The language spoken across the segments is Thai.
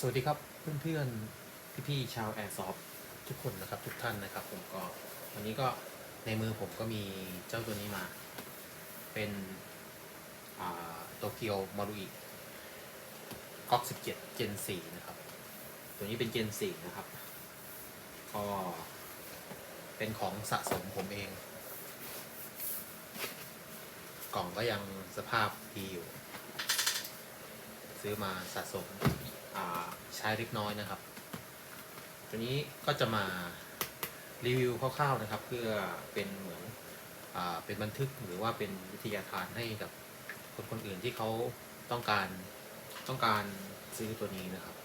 สวัสดีครับเพื่อนๆพี่ๆชาวแอร์ซอฟทุกคนนะครับทุกท่านนะครับ ผมก็วันนี้ก็ในมือผมก็มีเจ้าตัวนี้มา เป็นโตเกียวมารุอิก๊อก17 Gen 4นะครับ ตัวนี้เป็น Gen 4นะครับ ก็เป็นของสะสมผมเอง กล่องก็ยังสภาพดีอยู่ ซื้อมาสะสม ใช้เล็กน้อยนะครับ ตัวนี้ก็จะมารีวิวคร่าวๆนะครับ เพื่อเป็นเหมือนอเป็นบันทึกหรือว่าเป็นวิทยาทานให้กับคนคนอื่นที่เขาต้องการต้องการซื้อตัวนี้นะครับ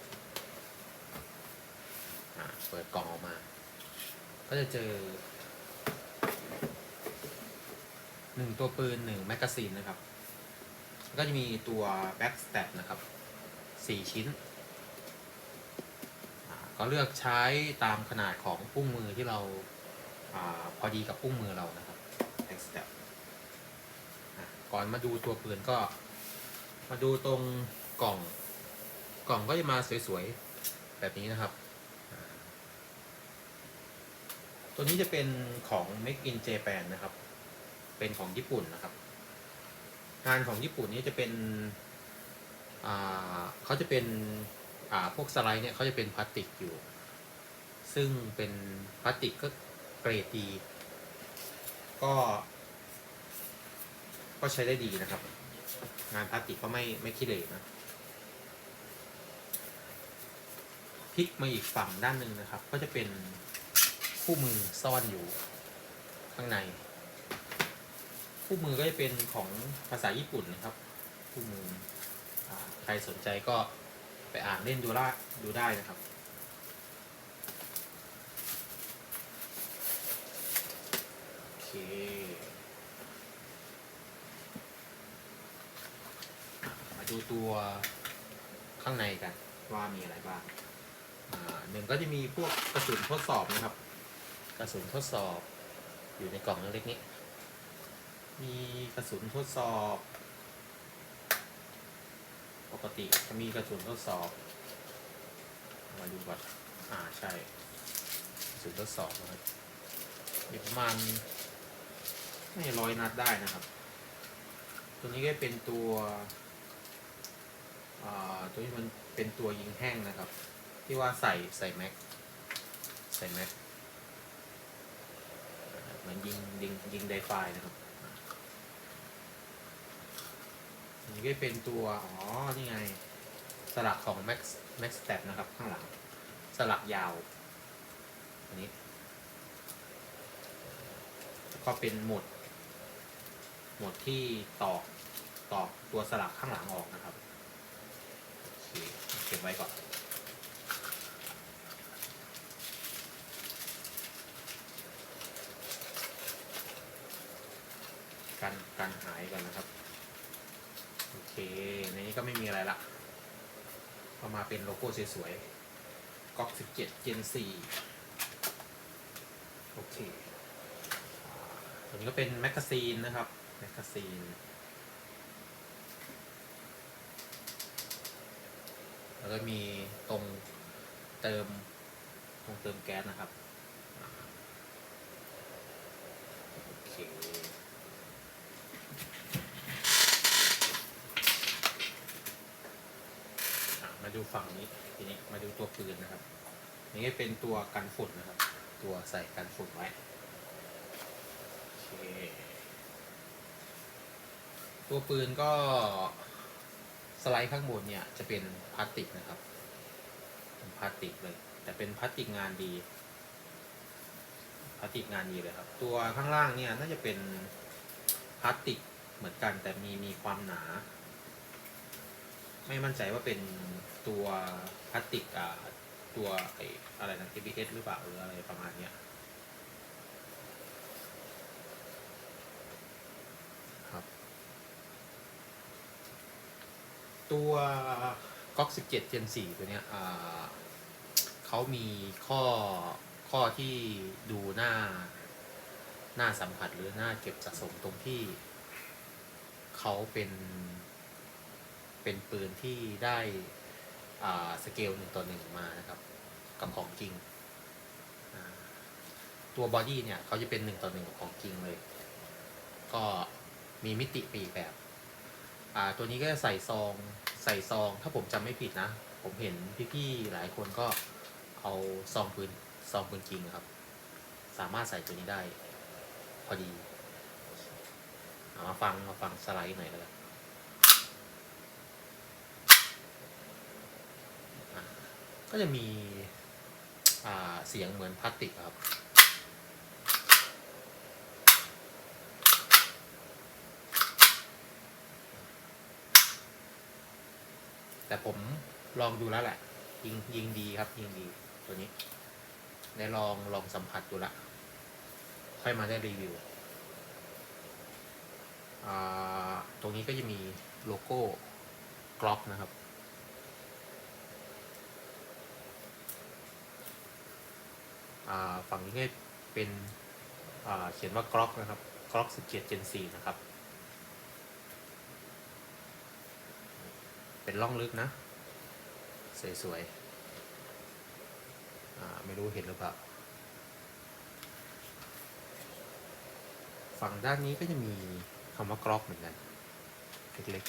เปิดกล่องออกมา ก็จะเจอหนึ่งตัวปืนหนึ่งแมกกาซีนนะครับ ก็จะมีตัว back stat นะครับ4ชิ้น ก็เลือกใช้ตามขนาดของปุ้งมือที่เราอาพอดีกับปุ้งมือเรานะครับ back stat อะก่อนมาดูตัวปืนก็ มาดูตรงกล่องกล่องก็จะมาสวยๆ แบบนี้นะครับ ตัวนี้จะเป็นของ Make in Japan นะครับ เป็นของญี่ปุ่นนะครับ งานของญี่ปุ่นนี่จะเป็นเขาจะเป็น พวกสไลด์เนี่ยเขาจะเป็นพลาสติกอยู่ ซึ่งเป็นพลาสติกก็เกรดดี ก็ ก็ใช้ได้ดีนะครับ งานพลาสติกก็ไม่ไม่ขี้เหร่นะพลิกมาอีกฝั่งด้านหนึ่งนะครับ ก็จะเป็นคู่มือซ่อนอยู่ข้างใน คู่มือก็จะเป็นของภาษาญี่ปุ่นนะครับ คู่มืออใครสนใจก็ ไปอ่านเล่นดูได้ดูได้นะครับ โอเคอะมาดูตัวข้างในกันว่ามีอะไรบ้างอ่าหนึ่งก็จะมีพวกกระสุนทดสอบนะครับ กระสุนทดสอบอยู่ในกล่องเล็กๆนี้ มีกระสุนทดสอบ ปกติจะมีกระสุนทดสอบ มาดูก่อนอ่าใช่กระสุนทดสอบนะครับมีประมาณไม่ร้อยนัดได้นะครับ ตัวนี้ก็เป็นตัวอ่าตัวนี้มันเป็นตัวยิงแห้งนะครับ ที่ว่าใส่ใส่แม็กใส่แม็กเหมือนยิงยิงยิงไดไฟนะครับ อันนี้ก็เป็นตัว อ๋อ นี่ไง สลักของ Max Max Stat นะครับ ข้างหลัง สลักยาว อันนี้ ก็เป็นหมด หมดที่ตอก ตอกตัวสลักข้างหลังออกนะครับ เก็บไว้ก่อนการการหายก่อนนะครับ เคในนี้ก็ไม่มีอะไรละก็มาเป็นโลโก้สวยๆก๊อก17 Gen 4โอเคตัวนี้ก็เป็นแมกกาซีนนะครับ แมกกาซีนแล้วก็มีตรงเติมตรงเติมแก๊สนะครับอ่าโอเค อะมาดู ฝั่งนี้ทีนี้มาดูตัวปืนนะครับนี่เป็นตัวกันฝุ่นนะครับ ตัวใส่กันฝุ่นไว้โอเคตัวปืนก็สไลด์ข้างบนเนี่ยจะเป็นพลาสติกนะครับเป็นพลาสติกเลย แต่เป็นพลาสติกงานดีพลาสติกงานดีเลยครับ ตัวข้างล่างเนี่ยน่าจะเป็นพลาสติกเหมือนกันแต่มีมีความหนา ไม่มั่นใจว่าเป็นตัวพลาสติกอ่าตัวไออะไรนะ ABS หรือเปล่าหรืออะไรประมาณเนี้ยครับตัวก๊อก17 Gen 4ตัวเนี้ยอ่าเขามีข้อข้อที่ดูหน้าหน้าสัมผัสหรือหน้าเก็บสะสมตรงที่เขาเป็น เป็นปืนที่ได้สเกลหนึ่งต่อหนึ่งมานะครับ กับของจริง ตัวบอดี้เนี่ยเขาจะเป็นหนึ่งต่อหนึ่งกับของจริงเลย ก็มีมิติปีกแบบ ตัวนี้ก็จะใส่ซองใส่ซอง ถ้าผมจำไม่ผิดนะ ผมเห็นพี่ๆหลายคนก็เอาซองปืนซองปืนจริงครับ สามารถใส่ตัวนี้ได้ พอดีอามาฟังมาฟังสไลด์หน่อยเลยอะ ก็จะมีเสียงเหมือนพลาสติกครับแต่ผมลองดูแล้วแหละ ยิงยิงดีครับ ยิงดีตัวนี้ ได้ลองลองสัมผัสดูละ ค่อยมาได้รีวิวตรงนี้ก็จะมีโลโก้กล็อกนะครับ อ่า ฝั่งนี้ก็เป็นเขียนว่ากล็อกนะครับกล็อก17 Gen 4นะครับ เป็นล่องลึกนะ สวยๆไม่รู้เห็นหรือเปล่า ฝั่งด้านนี้ก็จะมีคำว่ากรอกเหมือนกัน เล็ก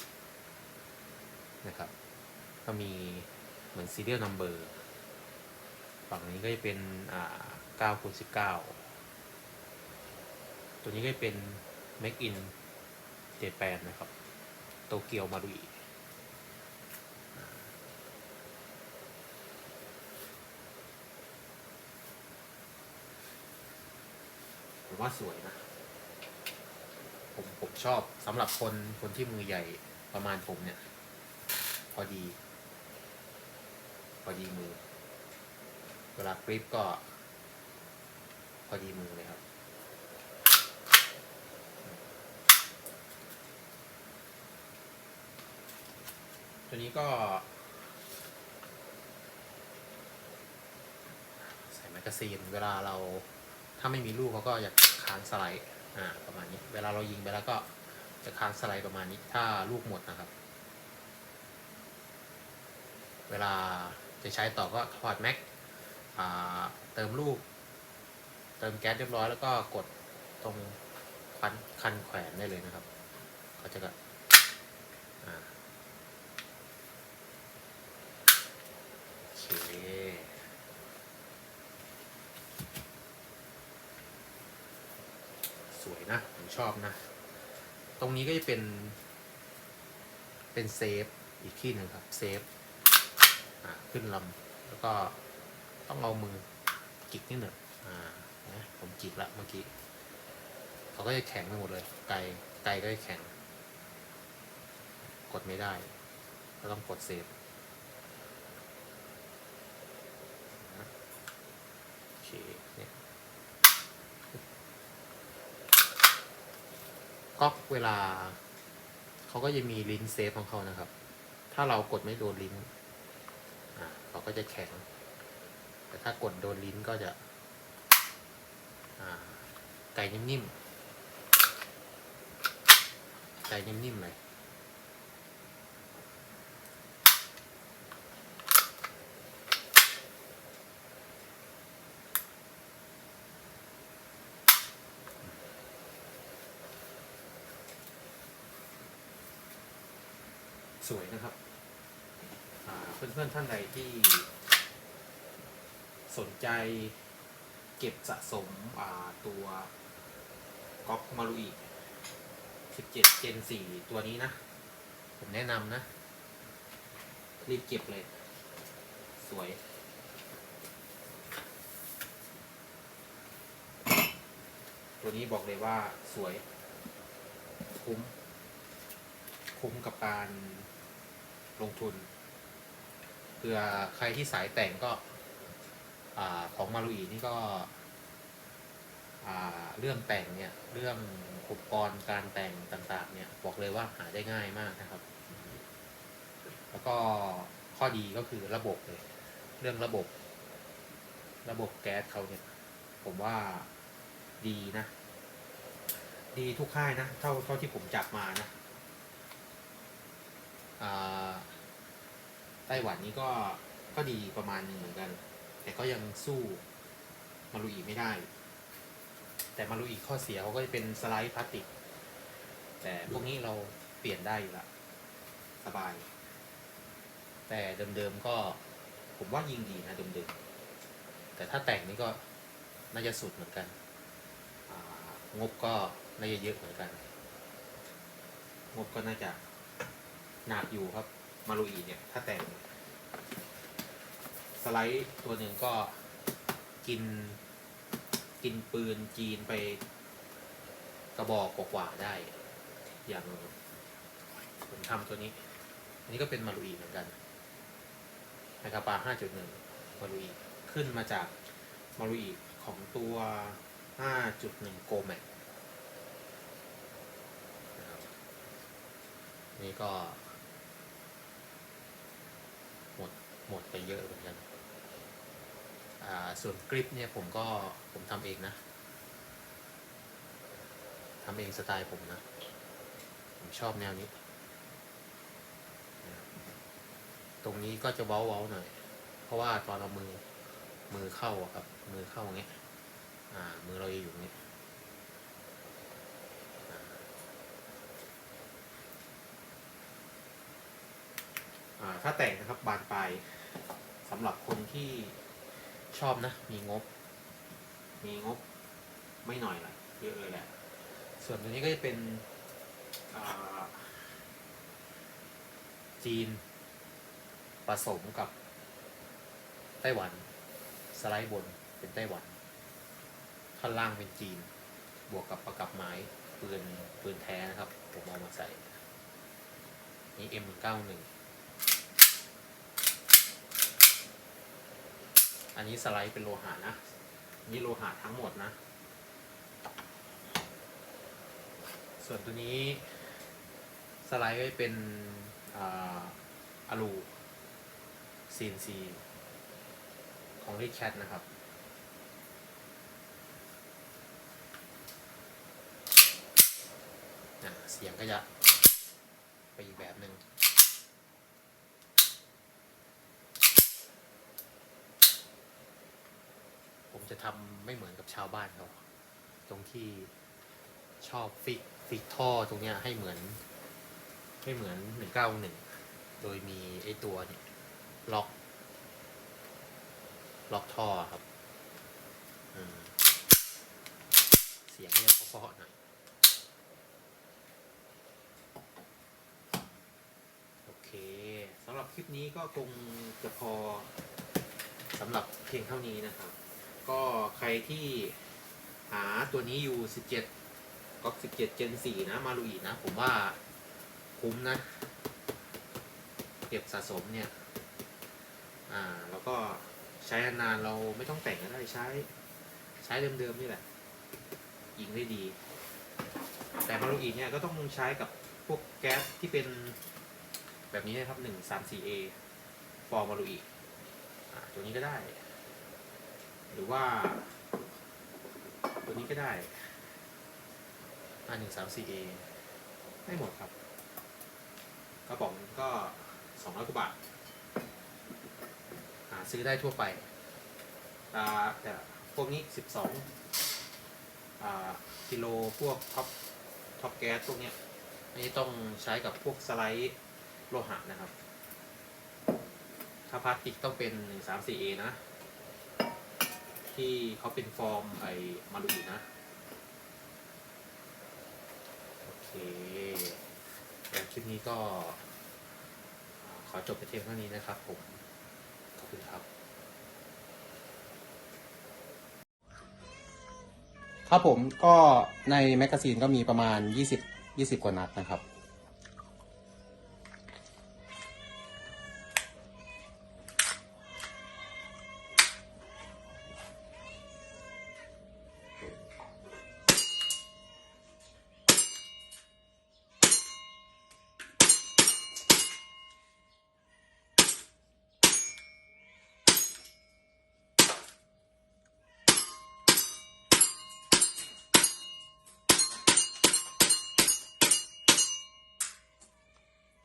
ๆ นะครับ ก็มีเหมือน serial number ฝั่งนี้ก็จะเป็นอ่า 9คูณ19 ตัวนี้ก็จะเป็น make in Japan นะครับ โตเกียวมารุอิผมว่าสวยนะ ผมผมชอบสำหรับคนคนที่มือใหญ่ประมาณผมเนี่ย พอดี พอดีมือ เวลากริปก็ อดีมือเลยครับ ตัวนี้ก็ใส่แมกกาซีนเวลาเราถ้าไม่มีลูกเขาก็จะค้างสไลด์อ่าประมาณนี้ เวลาเรายิงไปแล้วก็จะค้างสไลด์ประมาณนี้ ถ้าลูกหมดนะครับ เวลาจะใช้ต่อก็ถอดแม็กเติมลูก เติมแก๊สเรียบร้อยแล้วก็กดตรงคันคันแขวนได้เลยนะครับเขาจะก็โอเคสวยนะผมชอบนะ ตรงนี้ก็จะเป็น เป็นเซฟอีกที่หนึ่งครับเซฟขึ้นลำแล้วก็ต้องเอามือจิกนิดหนึ่งอ่า นะผมจิกละเมื่อกี้เขาก็จะแข็งไปหมดเลย ไกลไกลก็จะแข็ง กดไม่ได้ ก็ต้องกดเซฟโอเคเนี่ยก๊อกเวลา เขาก็จะมีลิ้นเซฟของเขานะครับ ถ้าเรากดไม่โดนลิ้นเขาก็จะแข็ง แต่ถ้ากดโดนลิ้นก็จะ ไก่นิ่มๆ ไก่นิ่มๆเลยสวยนะครับเพื่อนๆท่านใดที่สนใจ ก็บสะสมตัวก๊อกมารุอิ17 Gen 4ตัวนี้นะ ผมแนะนำนะ รีบเก็บเลย สวย ตัวนี้บอกเลยว่าสวย คุ้ม คุ้มกับการลงทุนเผื่อใครที่สายแต่งก็ อของมารุอีนี่ก็เรื่องแต่งเนี่ยเรื่องอุปกรณ์การแต่งต่างๆ เนี่ยบอกเลยว่าหาได้ง่ายมากนะครับ แล้วก็ข้อดีก็คือระบบเลย เรื่องระบบ ระบบแก๊สเขาเนี่ย ผมว่าดีนะ ดีทุกค่ายนะ เท่าเท่าที่ผมจับมานะไต้หวันนี่ก็ก็ดีประมาณนึงเหมือนกัน แต่ก็ยังสู้มารุอีไม่ได้ แต่มารุอีข้อเสียเขาก็จะเป็นสไลด์พลาสติก แต่พวกนี้เราเปลี่ยนได้อยู่ละสบาย แต่เดิมๆก็ผมว่ายิงดีนะเดิมๆแต่ถ้าแต่งนี่ก็น่าจะสุดเหมือนกัน งบก็น่าจะเยอะเหมือนกัน งบก็น่าจะหนักอยู่ครับ มารุอีเนี่ย ถ้าแต่ง สไลด์ตัวหนึ่งก็กินกินปืนจีนไปกระบอกกว่าๆได้ อย่างผมทำตัวนี้ อันนี้ก็เป็นมารุอีเหมือนกันนะครับปลา5.1 มารุอีขึ้นมาจากมารุอีของตัว 5.1 โกแมกนี่ก็ หมด หมดไปเยอะเหมือนกัน ส่วนกริปเนี่ยผมก็ผมทำเองนะทำเองสไตล์ผมนะ ผมชอบแนวนี้ ตรงนี้ก็จะเว้าๆหน่อย เพราะว่าตอนเอามือมือเข้าครับ มือเข้าอย่างเงี้ยมือเราจะอยู่เงี้ยถ้าแต่งนะครับบานปลายสำหรับคนที่ ชอบนะ มีงบ มีงบไม่หน่อยละเยอะเลยแหละ ส่วนตัวนี้ก็จะเป็นอ่าจีน ผสมกับ ไต้หวัน สไลด์บนเป็นไต้หวัน ข้างล่างเป็นจีน บวกกับประกับไม้ปืนปืนแท้นะครับ ผมเอามาใส่ นี่ M91 อันนี้สไลด์เป็นโลหะนะ นี่โลหะทั้งหมดนะ ส่วนตัวนี้สไลด์ไว้เป็นอะลู CNC ของ r i c h a t นะครับ เสียงก็จะไปอีกแบบหนึ่ง ผม จะทำไม่เหมือนกับชาวบ้านเขาตรงที่ชอบฟิกฟิกท่อตรงเนี้ยให้เหมือน ให้เหมือนหนึ่งเก้าหนึ่งโดยมีไอ้ตัวเนี่ยล็อก ล็อกท่อครับเสียงเนี่ยเพาะๆหน่อยโอเคสำหรับคลิปนี้ก็คงจะพอสำหรับเพียงเท่านี้นะครับ ก็ใครที่หาตัวนี้อยู่ 17ก็17 Gen 4นะ มาลุอีนะ ผมว่าคุ้มนะ เก็บสะสมเนี่ย อ่า แล้วก็ใช้นานเราไม่ต้องแต่งก็ได้ใช้ ใช้เดิมๆนี่แหละ ยิงได้ดี แต่มารุอีเนี่ยก็ต้องใช้กับพวกแก๊สที่เป็นแบบนี้นะครับหนึ่งสามสี่เอฟอร์มารุอีอ่าตัวนี้ก็ได้ หรือว่า ตัวนี้ก็ได้อ่าหนึ่งสามสี่เอได้หมดครับ กระป๋องก็สองร้อยกว่าบาท หาซื้อได้ทั่วไปอ่าแต่พวกนี้สิบสองกิโลพวกท็อปท็อปแก๊สพวกเนี้ยอันนี้ต้องใช้กับพวกสไลด์โลหะนะครับ ถ้าพลาสติกต้องเป็นหนึ่งสามสี่เอนะ ที่เขาเป็นฟอร์มไอมารุอีนะ โอเคแต่คลิปนี้ก็ ขอจบไปเพียงเท่านี้นะครับผม ขอบคุณครับ ครับผมก็ในแมกกาซีนก็มีประมาณ 20 20 กว่านัดนะครับ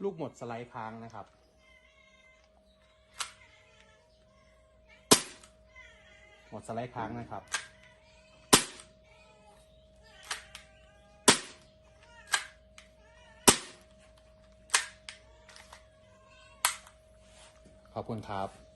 ลูกหมดสไลด์ค้างนะครับ หมดสไลด์ค้างนะครับ ขอบคุณครับ